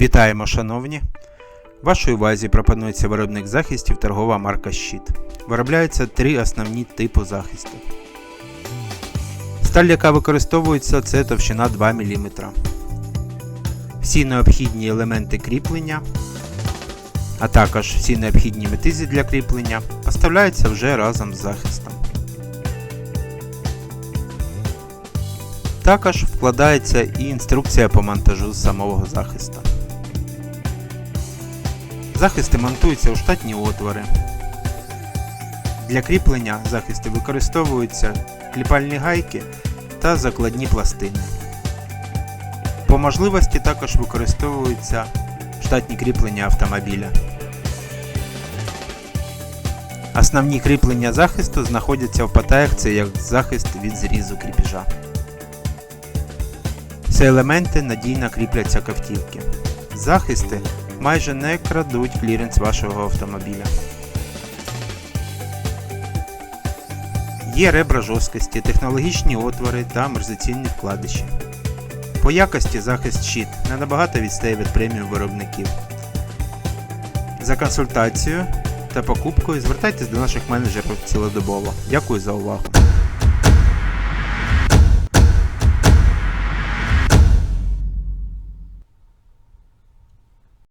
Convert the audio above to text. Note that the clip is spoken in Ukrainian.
Вітаємо, шановні! Вашій увазі пропонується виробник захистів торгова марка Щит. Виробляються три основні типи захисту. Сталь, яка використовується, це товщина 2 мм. Всі необхідні елементи кріплення, а також всі необхідні метизи для кріплення поставляються вже разом з захистом. Також вкладається і інструкція по монтажу самого захисту. Захисти монтуються у штатні отвори. Для кріплення захисту використовуються кліпальні гайки та закладні пластини. По можливості також використовуються штатні кріплення автомобіля. Основні кріплення захисту знаходяться в патаях, це як захист від зрізу кріпежа. Ці елементи надійно кріпляться к автівці. Захисти майже не крадуть кліренс вашого автомобіля. Є ребра жорсткості, технологічні отвори та амортизаційні вкладиші. По якості захист щит не набагато відстає від преміум виробників. За консультацією та покупкою звертайтесь до наших менеджерів цілодобово. Дякую за увагу.